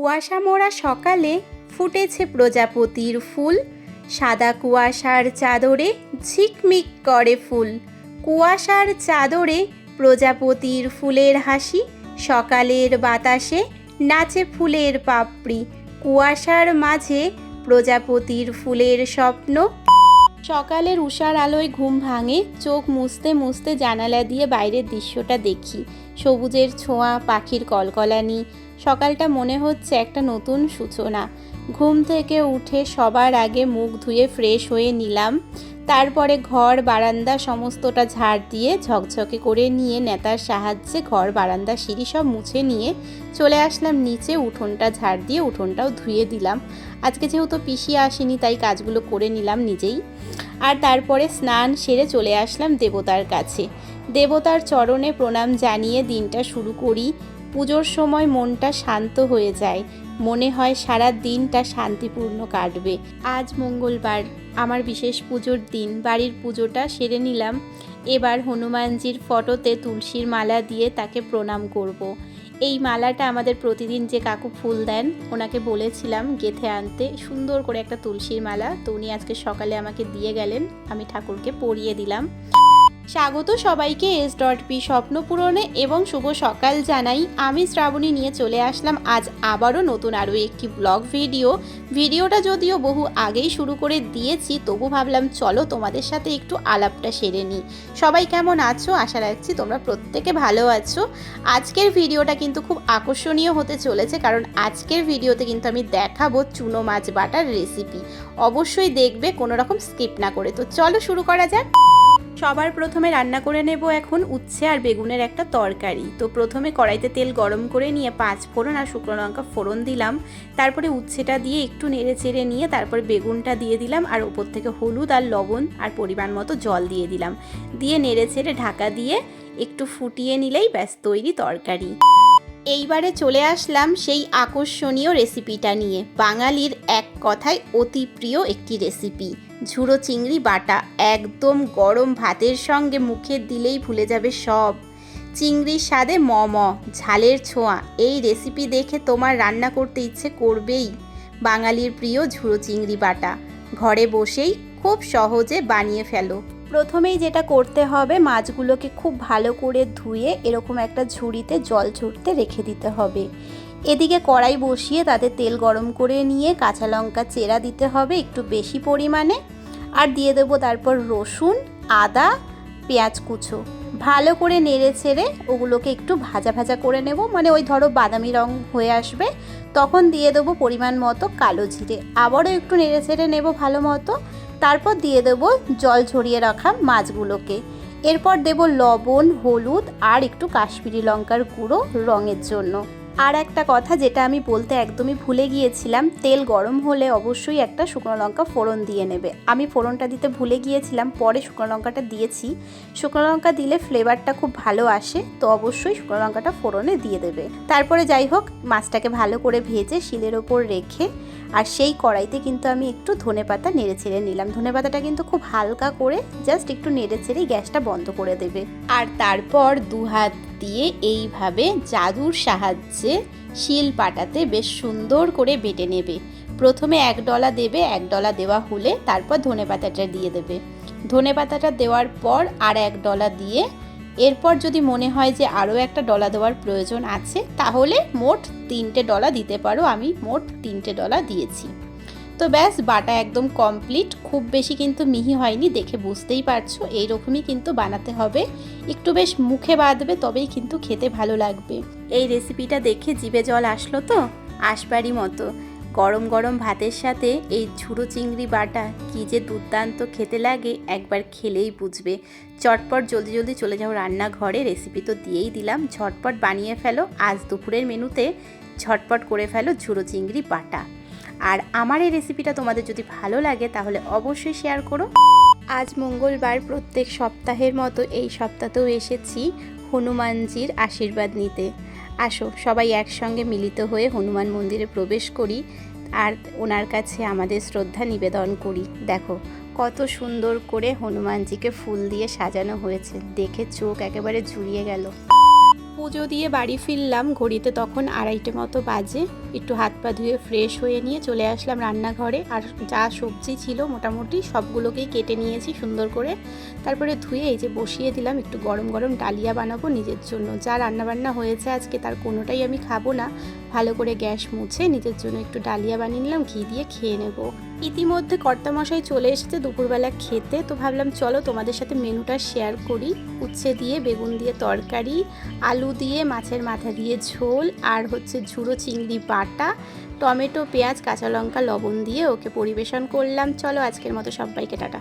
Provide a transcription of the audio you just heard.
কুয়াশা মোড়া সকালে ফুটেছে প্রজাপতির ফুল। সাদা কুয়াশার চাদরে ঝিকমিক করে ফুল। কুয়াশার চাদরে প্রজাপতির ফুলের হাসি, সকালের বাতাসে নাচে ফুলের পাপড়ি। কুয়াশার মাঝে প্রজাপতির ফুলের স্বপ্ন। সকালের উষার আলোয় ঘুম ভাঙে, চোখ মুছতে মুছতে জানালা দিয়ে বাইরের দৃশ্যটা দেখি। সবুজের ছোঁয়া, পাখির কলকলানি সকালটা মনে হচ্ছে একটা নতুন সূচনা। ঘুম থেকে উঠে সবার আগে মুখ ধুয়ে ফ্রেশ হয়ে নিলাম। তারপরে ঘর, বারান্দা সমস্তটা ঝাড় দিয়ে ঝকঝকে করে নিয়ে নেতার সাহায্যে ঘর, বারান্দা, সিঁড়ি সব মুছে নিয়ে চলে আসলাম। নিচে উঠোনটা ঝাড় দিয়ে উঠোনটাও ধুয়ে দিলাম। আজকে যেহেতু পিসি আসেনি, তাই কাজগুলো করে নিলাম নিজেই। আর তারপরে স্নান সেরে চলে আসলাম দেবতার কাছে। দেবতার চরণে প্রণাম জানিয়ে দিনটা শুরু করি। পুজোর সময় মনটা শান্ত হয়ে যায়। মনে হয় সারা দিনটা শান্তিপূর্ণ কাটবে। আজ মঙ্গলবার। আমার বিশেষ পুজোর দিন। বাড়ির পুজোটা সেরে নিলাম। এবার হনুমানজির ফটোতে তুলসীর মালা দিয়ে তাকে প্রণাম করব। এই মালাটা আমাদের প্রতিদিন যে কাকু ফুল দেন, ওনাকে বলেছিলাম গেথে আনতে। সুন্দর করে একটা তুলসীর মালা। তো উনি আজকে সকালে আমাকে দিয়ে গেলেন। আমি ঠাকুরকে পরিয়ে দিলাম। স্বাগত সবাইকে এস ডট পি স্বপ্ন পূরণে এবং শুভ সকাল জানাই। আমি শ্রাবণী নিয়ে চলে আসলাম আজ আবারও নতুন আরও একটি ব্লগ ভিডিও ভিডিওটা যদিও বহু আগেই শুরু করে দিয়েছি, তবু ভাবলাম চলো তোমাদের সাথে একটু আলাপটা সেরে নিই। সবাই কেমন আছো? আশা রাখছি তোমরা প্রত্যেকে ভালো আছো। আজকের ভিডিওটা কিন্তু খুব আকর্ষণীয় হতে চলেছে, কারণ আজকের ভিডিওতে কিন্তু আমি দেখাবো চুনো মাছ বাটার রেসিপি অবশ্যই দেখবে, কোনো রকম স্কিপ না করে। তো চলো শুরু করা যাক। সবার প্রথমে রান্না করে নেব এখন উচ্ছে আর বেগুনের একটা তরকারি। তো প্রথমে কড়াইতে তেল গরম করে নিয়ে পাঁচ ফোড়ন আর শুকনো লঙ্কা ফোড়ন দিলাম। তারপরে উচ্ছেটা দিয়ে একটু নেড়ে চেড়ে নিয়ে তারপর বেগুনটা দিয়ে দিলাম আর ওপর থেকে হলুদ আর লবণ আর পরিমাণ মতো জল দিয়ে দিলাম। দিয়ে নেড়ে চেড়ে ঢাকা দিয়ে একটু ফুটিয়ে নিলেই ব্যাস, তৈরি তরকারি। এইবারে চলে আসলাম সেই আকর্ষণীয় রেসিপিটা নিয়ে। বাঙালির এক কথায় অতি প্রিয় একটি রেসিপি ঝুড়ো চিংড়ি বাটা একদম গরম ভাতের সঙ্গে মুখে দিলেই ভুলে যাবে সব। চিংড়ির স্বাদে ম ম ঝালের ছোঁয়া, এই রেসিপি দেখে তোমার রান্না করতে ইচ্ছে করবেই। বাঙালির প্রিয় ঝুড়ো চিংড়ি বাটা, ঘরে বসেই খুব সহজে বানিয়ে ফেলো। প্রথমেই যেটা করতে হবে, মাছগুলোকে খুব ভালো করে ধুয়ে এরকম একটা ঝুড়িতে জল ঝরতে রেখে দিতে হবে। এদিকে কড়াই বসিয়ে তাতে তেল গরম করে নিয়ে কাঁচা লঙ্কা চেরা দিতে হবে একটু বেশি পরিমাণে। আর দিয়ে দেবো তারপর রসুন, আদা, পেঁয়াজ কুচো। ভালো করে নেড়ে ছেড়ে ওগুলোকে একটু ভাজা ভাজা করে নেব। মানে ওই ধরো বাদামি রং হয়ে আসবে। তখন দিয়ে দেবো পরিমাণ মতো কালো জিরে। আবারও একটু নেড়ে ছেড়ে নেব ভালো মতো। তারপর দিয়ে দেবো জল ঝরিয়ে রাখা মাছগুলোকে। এরপর দেব লবণ, হলুদ আর একটু কাশ্মীরি লঙ্কার গুঁড়ো রঙের জন্য। আর একটা কথা যেটা আমি বলতে একদমই ভুলে গিয়েছিলাম, তেল গরম হলে অবশ্যই একটা শুকনো লঙ্কা ফোড়ন দিয়ে নেবে। আমি ফোড়নটা দিতে ভুলে গিয়েছিলাম, পরে শুকনো লঙ্কাটা দিয়েছি। শুকনো লঙ্কা দিলে ফ্লেভারটা খুব ভালো আসে, তো অবশ্যই শুকনো লঙ্কাটা ফোড়নে দিয়ে দেবে। তারপরে যাই হোক, মাছটাকে ভালো করে ভেজে শিলের ওপর রেখে, আর সেই কড়াইতে কিন্তু আমি একটু ধনে পাতা নেড়ে ছেড়ে নিলাম। ধনে পাতাটা কিন্তু খুব হালকা করে জাস্ট একটু নেড়ে ছেড়েই গ্যাসটা বন্ধ করে দেবে। আর তারপর দু হাত দিয়ে এইভাবে জাদুর সাহায্যে শিল পাটাতে বেশ সুন্দর করে বেটে নেবে। প্রথমে এক ডলা দেবে, এক ডলা দেওয়া হলে তারপর ধনে পাতাটা দিয়ে দেবে। ধনে পাতাটা দেওয়ার পর আর এক ডলা দিয়ে এরপর যদি মনে হয় যে আরও একটা ডলা দেওয়ার প্রয়োজন আছে, তাহলে মোট তিনটে ডলা দিতে পারো। আমি মোট তিনটে ডলা দিয়েছি। তো ব্যাস, বাটা একদম কমপ্লিট খুব বেশি কিন্তু মিহি হয়নি, দেখে বুঝতেই পারছ। এইরকমই কিন্তু বানাতে হবে। একটু বেশ মুখে বাঁধবে, তবেই কিন্তু খেতে ভালো লাগবে। এই রেসিপিটা দেখে জিভে জল আসলো তো? আসবারই মতো। গরম গরম ভাতের সাথে এই ঝুড়ো চিংড়ি বাটা কী যে দুর্দান্ত খেতে লাগে, একবার খেলেই বুঝবে। চটপট জলদি জলদি চলে যাও রান্নাঘরে রেসিপি তো দিয়েই দিলাম। ঝটপট বানিয়ে ফেলো। আজ দুপুরের মেনুতে ঝটপট করে ফেলো ঝুড়ো চিংড়ি বাটা। আর আমার এই রেসিপিটা তোমাদের যদি ভালো লাগে, তাহলে অবশ্যই শেয়ার করো। আজ মঙ্গলবার প্রত্যেক সপ্তাহের মতো এই সপ্তাহতেও এসেছি হনুমানজির আশীর্বাদ নিতে। আসো, সবাই একসঙ্গে মিলিত হয়ে হনুমান মন্দিরে প্রবেশ করি আর ওনার কাছে আমাদের শ্রদ্ধা নিবেদন করি। দেখো, কত সুন্দর করে হনুমানজিকে ফুল দিয়ে সাজানো হয়েছে। দেখে চোখ একেবারে জুড়িয়ে গেল। পুজো দিয়ে বাড়ি ফিরলাম, ঘড়িতে তখন আড়াইটে মতো বাজে। একটু হাত পা ধুয়ে ফ্রেশ হয়ে নিয়ে চলে আসলাম রান্নাঘরে। আর যা সবজি ছিল মোটামুটি সবগুলোকেই কেটে নিয়েছি সুন্দর করে। তারপরে ধুয়ে এই যে বসিয়ে দিলাম, একটু গরম গরম ডালিয়া বানাবো নিজের জন্য। যা রান্নাবান্না হয়েছে আজকে তার কোনোটাই আমি খাব না। ভালো করে গ্যাস মুছে নিজের জন্য একটু ডালিয়া বানিয়ে নিলাম, ঘি দিয়ে খেয়ে নেব। ইতিমধ্যে কর্তামশাই চলে এসেছে দুপুরবেলা খেতে, তো ভাবলাম চলো তোমাদের সাথে মেনুটা শেয়ার করি। উচ্ছে দিয়ে, বেগুন দিয়ে তরকারি, আলু দিয়ে মাছের মাথা দিয়ে ঝোল, আর হচ্ছে ঝুড়ো চিংড়ি বাটা, টমেটো, পেঁয়াজ, কাঁচা লঙ্কা, লবণ দিয়ে ওকে পরিবেশন করলাম। চলো আজকের মতো সবাইকে টাটা।